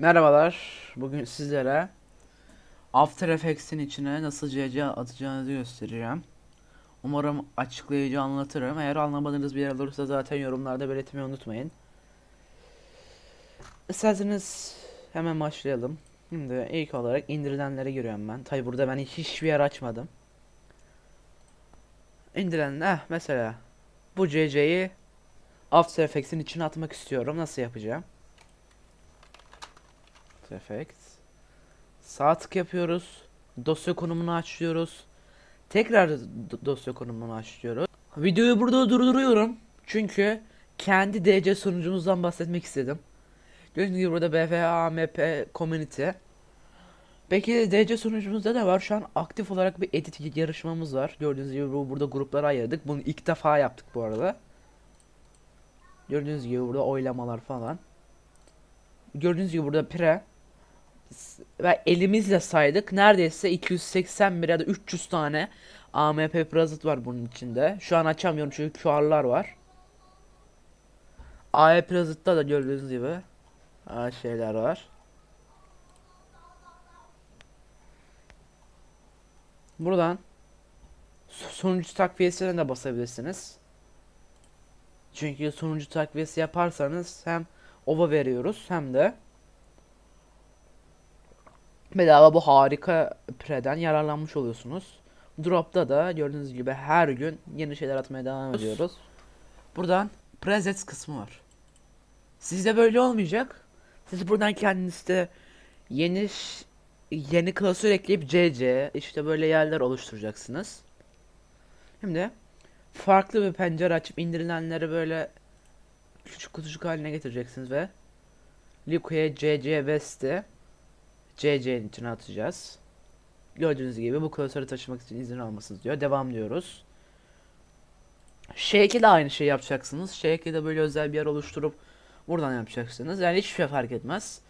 Merhabalar. Bugün sizlere After Effects'in içine nasıl CC atacağınızı göstereceğim. Umarım açıklayıcı anlatırım. Eğer anlamadığınız bir yer olursa zaten yorumlarda belirtmeyi unutmayın. İsterseniz hemen başlayalım. Şimdi ilk olarak indirilenlere giriyorum ben. Tabi burada ben hiçbir yer açmadım. İndirilen eh mesela bu CC'yi After Effects'in içine atmak istiyorum. Nasıl yapacağım? After Effects. Sağ tık yapıyoruz. Dosya konumunu açıyoruz. Tekrar dosya konumunu açıyoruz. Videoyu burada durduruyorum. Çünkü kendi DC sunucumuzdan bahsetmek istedim. Gördüğünüz gibi burada BFAMP Community. Peki DC sunucumuzda ne var? Şu an aktif olarak bir edit yarışmamız var. Gördüğünüz gibi bu- burada gruplara ayırdık. Bunu ilk defa yaptık bu arada. Gördüğünüz gibi burada oylamalar falan. Gördüğünüz gibi burada pre elimizle saydık. Neredeyse 281 ya da 300 tane AMP Prezit var bunun içinde. Şu an açamıyorum çünkü QR'lar var. AE Prezit'te da gördüğünüz gibi aa, şeyler var. Buradan sunucu takviyesine de basabilirsiniz. Çünkü sunucu takviyesi yaparsanız hem ova veriyoruz hem de bedava bu harika preden yararlanmış oluyorsunuz. Drop'ta da gördüğünüz gibi her gün yeni şeyler atmaya devam ediyoruz. Buradan presets kısmı var. Sizde böyle olmayacak. Siz buradan kendinizde yeni yeni klasör ekleyip CC işte böyle yerler oluşturacaksınız. Şimdi farklı bir pencere açıp indirilenleri böyle küçük kutucuk haline getireceksiniz ve Liquid'e CC West'e CC'nin içine atacağız. Gördüğünüz gibi bu klasörü taşımak için izin almasınız diyor. Devam diyoruz. Shake'e de aynı şey yapacaksınız. Shake'e de böyle özel bir yer oluşturup buradan yapacaksınız. Yani hiçbir şey fark etmez.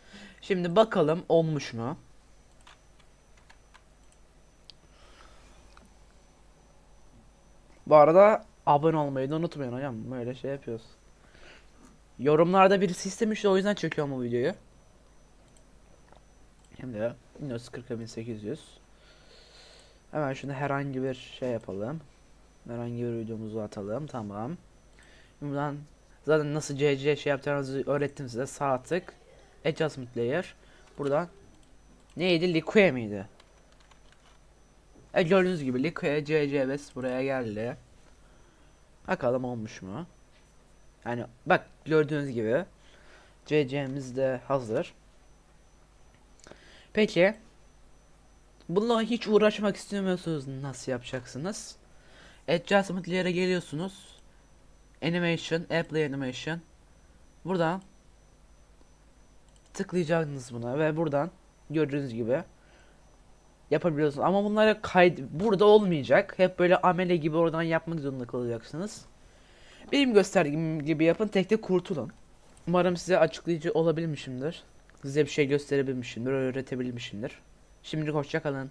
Şimdi bakalım olmuş mu? Bu arada abone olmayı da unutmayın hocam. Böyle şey yapıyoruz. Yorumlarda birisi istemişti o yüzden çekiyorum bu videoyu. Şimdi Windows 40800 Hemen şunu herhangi bir şey yapalım. Herhangi bir videomuzu atalım. Tamam. Buradan zaten nasıl CC şey yapacağınızı öğrettim size. Sağ tık. Adjustment layer. Buradan neydi? Liquid miydi? E gördüğünüz gibi Liquid CC West buraya geldi. Bakalım olmuş mu? Yani bak gördüğünüz gibi CC'miz de hazır. Peki bununla hiç uğraşmak istemiyorsunuz nasıl yapacaksınız? Adjustment layer'e geliyorsunuz. Animation, Apply Animation. Buradan tıklayacaksınız buna ve buradan gördüğünüz gibi yapabiliyorsunuz. Ama bunlara kaydı burada olmayacak. Hep böyle amele gibi oradan yapmak zorunda kalacaksınız. Benim gösterdiğim gibi yapın tek de kurtulun. Umarım size açıklayıcı olabilmişimdir. Size bir şey gösterebilmişimdir, öğretebilmişimdir. Şimdilik hoşça kalın.